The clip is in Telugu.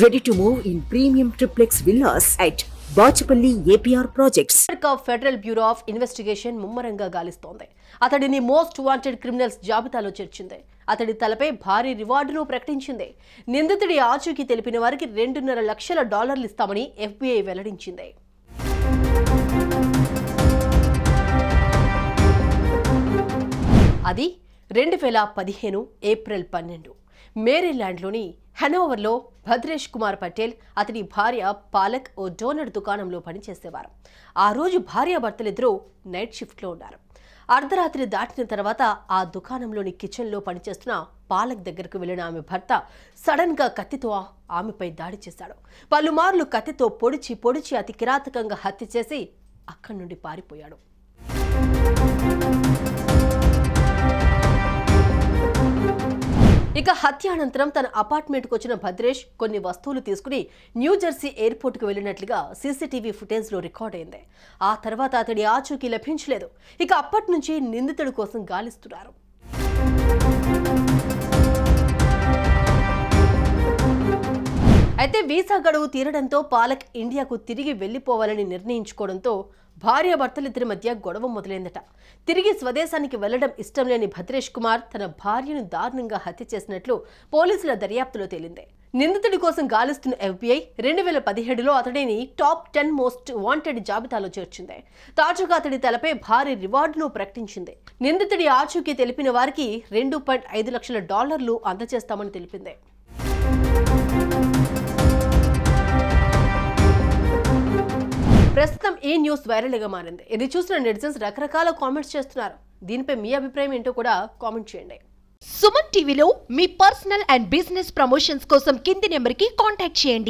Ready to move in premium triplex villas at Bachupally APR projects Federal Bureau of Investigation ముమ్మరంగా గాలిస్తోంది. అతడిని మోస్ట్ వాంటెడ్ క్రిమినల్స్ జాబితాలో చేర్చింది. అతడి తలపై భారీ రివార్డును ప్రకటించింది. నిందితుడి ఆచూకీ తెలిపిన వారికి రెండున్నర లక్షల డాలర్లు ఇస్తామని ఎఫ్బీఐ వెల్లడించింది. అది రెండు వేల పదిహేను ఏప్రిల్ పన్నెండు. మేరీల్యాండ్లోని హెనోవర్లో భద్రేష్ కుమార్ పటేల్ అతని భార్య పాలక్ ఓ డోనర్ దుకాణంలో పనిచేసేవారు. ఆ రోజు భార్యాభర్తలిద్దరూ నైట్ షిఫ్ట్లో ఉన్నారు. అర్ధరాత్రి దాటిన తర్వాత ఆ దుకాణంలోని కిచెన్లో పనిచేస్తున్న పాలక్ దగ్గరకు వెళ్ళిన ఆమె భర్త సడన్గా కత్తితో ఆమెపై దాడి చేశాడు. పలుమార్లు కత్తితో పొడిచి పొడిచి అతి కిరాతకంగా హత్య చేసి అక్కడి నుండి పారిపోయాడు. ఇక హత్య అనంతరం తన అపార్ట్మెంట్కు వచ్చిన భద్రేష్ కొన్ని వస్తువులు తీసుకుని న్యూజెర్సీ ఎయిర్పోర్ట్కు వెళ్ళినట్లుగా సీసీటీవీ ఫుటేజ్లో రికార్డ్ అయింది. ఆ తర్వాత అతడి ఆచూకీ లభించలేదు. ఇక అప్పటి నుంచి నిందితుడి కోసం గాలిస్తున్నారు. వీసా గడువు తీరడంతో పాలక్ ఇండియాకు తిరిగి వెళ్ళిపోవాలని నిర్ణయించుకోవడంతో భార్యాభర్తలిద్దరి మధ్య గొడవ మొదలైందట. తిరిగి స్వదేశానికి వెళ్ళడం ఇష్టం లేని భద్రేష్ కుమార్ తన భార్యను దారుణంగా హత్య చేసినట్లు పోలీసుల దర్యాప్తులో తేలింది. నిందితుడి కోసం గాలిస్తున్న ఎఫ్బీఐ రెండు వేల పదిహేడులో అతడిని టాప్ టెన్ మోస్ట్ వాంటెడ్ జాబితాలో చేర్చింది. తాజాగా అతడి తలపై భారీ రివార్డును ప్రకటించింది. నిందితుడి ఆచూకీ తెలిపిన వారికి రెండు పాయింట్ ఐదు లక్షల డాలర్లు అందజేస్తామని తెలిపింది. ప్రస్తుతం ఈ న్యూస్ వైరల్గా మారింది? ఇది చూసిన నెటిజన్స్ రకరకాల కామెంట్స్ చేస్తున్నారు. దీనిపై మీ అభిప్రాయం ఏంటో కూడా కామెంట్ చేయండి. సుమన్ టీవీలో మీ పర్సనల్ అండ్ బిజినెస్ ప్రమోషన్స్ కోసం కింది నెంబర్కి కాంటాక్ట్ చేయండి.